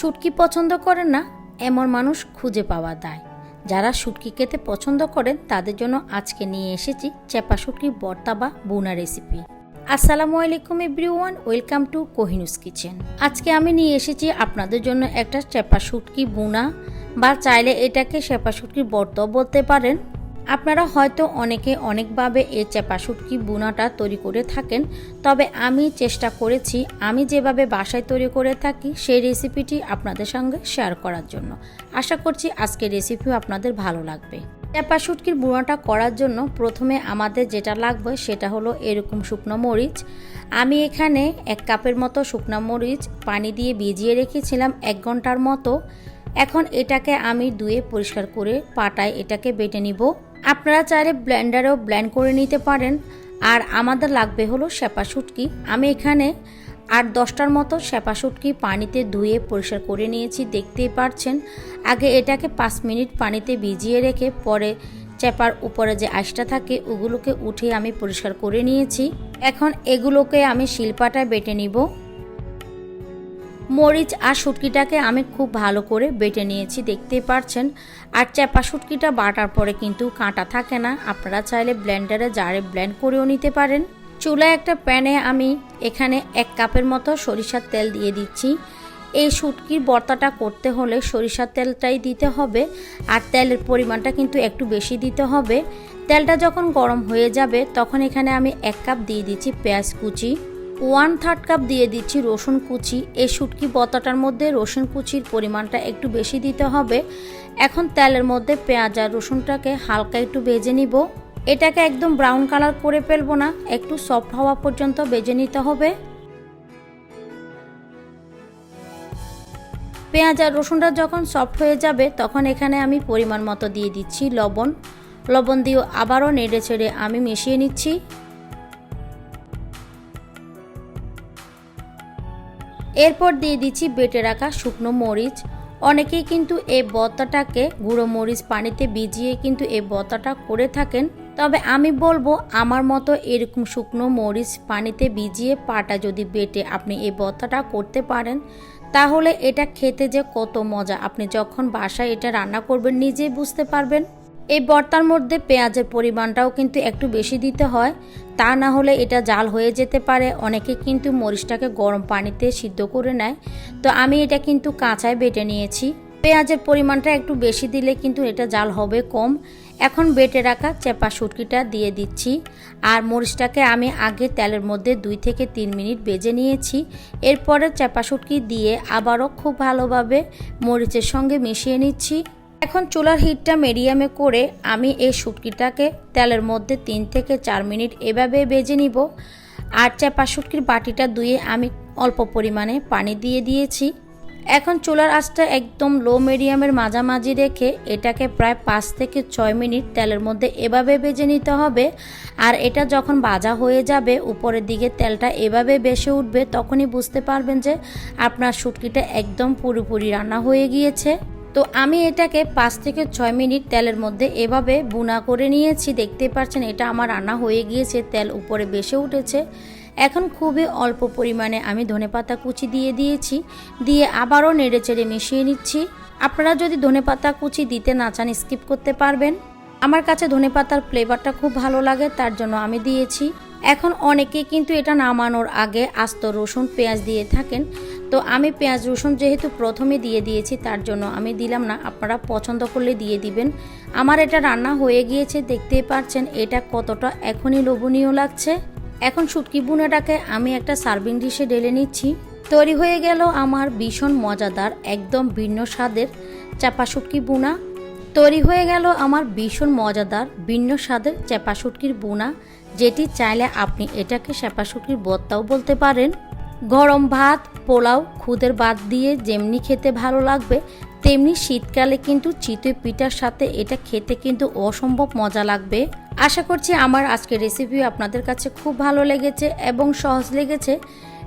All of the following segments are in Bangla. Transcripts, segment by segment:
শুটকি পছন্দ করেন না, এমন মানুষ খুঁজে পাওয়া দায় যারা শুটকি খেতে পছন্দ করেন, তাদের জন্য আজকে নিয়ে এসেছি চেপা শুটকির বর্তা বা বুনা রেসিপি আসসালামু আলাইকুম everyone welcome to Kohinoor's kitchen আজকে আমি নিয়ে এসেছি আপনাদের জন্য একটা চেপা শুটকি বুনা বা চাইলে এটাকে চেপা শুটকির বর্তাও বলতে পারেন। আপনারা হয়তো অনেকে অনেকভাবে এই চেপা শুটকি বুনাটা তৈরি করে থাকেন, তবে আমি চেষ্টা করেছি, আমি যেভাবে বাসায় তৈরি করে থাকি, সেই রেসিপিটি আপনাদের সঙ্গে শেয়ার করার জন্য। আশা করছি আজকের রেসিপিও আপনাদের ভালো লাগবে। চেপা শুটকির বুনাটা করার জন্য প্রথমে আমাদের যেটা লাগবে সেটা হলো এরকম শুকনো মরিচ। আমি এখানে এক কাপের মতো শুকনো মরিচ পানি দিয়ে ভিজিয়ে রেখেছিলাম এক ঘণ্টার মতো। এখন এটাকে আমি ধুয়ে পরিষ্কার করে পাটায় এটাকে বেটে নিব। আপনারা চাইলে ব্লেন্ডারেও ব্লেন্ড করে নিতে পারেন। আর আমাদের লাগবে হলো শ্যাপা শুটকি। আমি এখানে আট দশটার মতো শ্যাপা শুটকি পানিতে ধুয়ে পরিষ্কার করে নিয়েছি, দেখতেই পারছেন। আগে এটাকে পাঁচ মিনিট পানিতে ভিজিয়ে রেখে পরে চেপার উপরে যে আইসটা থাকে, ওগুলোকে উঠে আমি পরিষ্কার করে নিয়েছি। এখন এগুলোকে আমি শিলপাটায় বেটে নিব। মরিচ আর শুটকিটাকে আমি খুব ভালো করে বেটে নিয়েছি, দেখতেই পারছেন। আর চ্যাপা শুটকিটা বাটার পরে কিন্তু কাঁটা থাকে না। আপনারা চাইলে ব্লেন্ডারে জারে ব্লেন্ড করেও নিতে পারেন। চুলায় একটা প্যানে আমি এখানে এক কাপের মতো সরিষার তেল দিয়ে দিচ্ছি। এই শুটকির বর্তাটা করতে হলে সরিষার তেলটাই দিতে হবে। আর তেলের পরিমাণটা কিন্তু একটু বেশি দিতে হবে। তেলটা যখন গরম হয়ে যাবে, তখন এখানে আমি এক কাপ দিয়ে দিচ্ছি পেঁয়াজ কুচি। ওয়ান থার্ড কাপ দিয়ে দিচ্ছি রসুন কুচি। এই শুটকি বতাটার মধ্যে রসুন কুচির পরিমাণটা একটু বেশি দিতে হবে। এখন তেলের মধ্যে পেঁয়াজ আর রসুনটাকে হালকা একটু ভেজে নিব। এটাকে একদম ব্রাউন কালার করে ফেলব না, একটু সফট হওয়া পর্যন্ত ভেজে নিতে হবে। পেঁয়াজ আর রসুনটা যখন সফট হয়ে যাবে, তখন এখানে আমি পরিমাণ মতো দিয়ে দিচ্ছি লবণ। লবণ দিয়ে আবারও নেড়ে ছেড়ে আমি মিশিয়ে নিচ্ছি। এরপর দিয়ে দিচ্ছি বেটে রাখা শুকনো মরিচ। অনেকেই কিন্তু এই বতাটাকে গুঁড়ো মরিচ পানিতে ভিজিয়ে কিন্তু এই বতাটা করে থাকেন। তবে আমি বলব, আমার মতো এরকম শুকনো মরিচ পানিতে ভিজিয়ে পাটা যদি বেটে আপনি এই বতাটা করতে পারেন, তাহলে এটা খেতে যে কত মজা। আপনি যখন বাসায় এটা রান্না করবেন, নিজেই বুঝতে পারবেন। এই বর্তার মধ্যে পেঁয়াজের পরিমাণটাও কিন্তু একটু বেশি দিতে হয়। তা না হলে এটা জাল হয়ে যেতে পারে। অনেকে কিন্তু মরিচটাকে গরম পানিতে সিদ্ধ করে নেয়। তো আমি এটা কিন্তু কাঁচায় বেটে নিয়েছি। পেঁয়াজের পরিমাণটা একটু বেশি দিলে কিন্তু এটা জাল হবে কম। এখন বেটে রাখা চেপা শুটকিটা দিয়ে দিচ্ছি। আর মরিচটাকে আমি আগে তেলের মধ্যে দুই থেকে তিন মিনিট বেজে নিয়েছি। এরপরে চেপা শুটকি দিয়ে আবারও খুব ভালোভাবে মরিচের সঙ্গে মিশিয়ে নিচ্ছি। এখন চুলার হিটটা মিডিয়ামে করে আমি এই শুটকিটাকে তেলের মধ্যে তিন থেকে চার মিনিট এভাবে বেজে নিব। আর চাপা শুটকির বাটিটা ধুয়ে আমি অল্প পরিমাণে পানি দিয়ে দিয়েছি। এখন চুলার আঁচটা একদম লো মিডিয়ামের মাঝামাঝি রেখে এটাকে প্রায় পাঁচ থেকে ছয় মিনিট তেলের মধ্যে এভাবে বেজে নিতে হবে। আর এটা যখন ভাজা হয়ে যাবে, উপরের দিকে তেলটা এভাবে বেসে উঠবে, তখনই বুঝতে পারবেন যে আপনার শুটকিটা একদম পুরোপুরি রান্না হয়ে গিয়েছে। তো আমি এটাকে পাঁচ থেকে ছয় মিনিট তেলের মধ্যে এভাবে বুনা করে নিয়েছি, দেখতে পাচ্ছেন এটা আমার রান্না হয়ে গিয়েছে, তেল উপরে বেসে উঠেছে। এখন খুবই অল্প পরিমাণে আমি ধনেপাতা কুচি দিয়ে দিয়েছি, দিয়ে আবারও নেড়ে চেড়ে মিশিয়ে নিচ্ছি। আপনারা যদি ধনেপাতা কুচি দিতে না চান, স্কিপ করতে পারবেন। আমার কাছে ধনেপাতার ফ্লেভারটা খুব ভালো লাগে, তার জন্য আমি দিয়েছি। এখন অনেকে কিন্তু এটা নামানোর আগে আস্ত রসুন, পেঁয়াজ দিয়ে থাকেন তো আমি পেঁয়াজ রসুন যেহেতু প্রথমে দিয়ে দিয়েছি, তার জন্য আমি দিলাম না। আপনারা পছন্দ করলে দিয়ে দিবেন। আমার এটা রান্না হয়ে গিয়েছে, দেখতেই পাচ্ছেন এটা কতটা এখনই লোভনীয় লাগছে। এখন শুটকি বুনাটাকে আমি একটা সার্ভিং ডিশে ঢেলে নিচ্ছি। তৈরি হয়ে গেল আমার ভীষণ মজাদার, একদম ভিন্ন স্বাদের চাপা শুটকি বুনা তৈরি হয়ে গেল আমার ভীষণ মজাদার, ভিন্ন স্বাদের চেপা শুটকির বুনা যেটি চাইলে আপনি এটাকে চেপা শুটকির বত্তাও বলতে পারেন। গরম ভাত, পোলাও, খুদের ভাত দিয়ে যেমনি খেতে ভালো লাগবে, তেমনি শীতকালে কিন্তু চিতই পিঠার সাথে এটা খেতে কিন্তু অসম্ভব মজা লাগবে। আশা করছি আমার আজকের রেসিপি আপনাদের কাছে খুব ভালো লেগেছে এবং সহজ লেগেছে।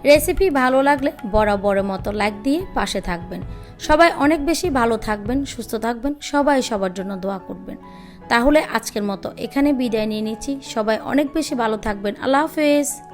রেসিপি ভালো লাগলে বরাবরের মতো লাইক দিয়ে পাশে থাকবেন। সবাই অনেক বেশি ভালো থাকবেন, সুস্থ থাকবেন, সবাই সবার জন্য দোয়া করবেন। তাহলে আজকের মতো এখানে বিদায় নিয়ে নিচ্ছি। সবাই অনেক বেশি ভালো থাকবেন। আল্লাহ হাফেজ।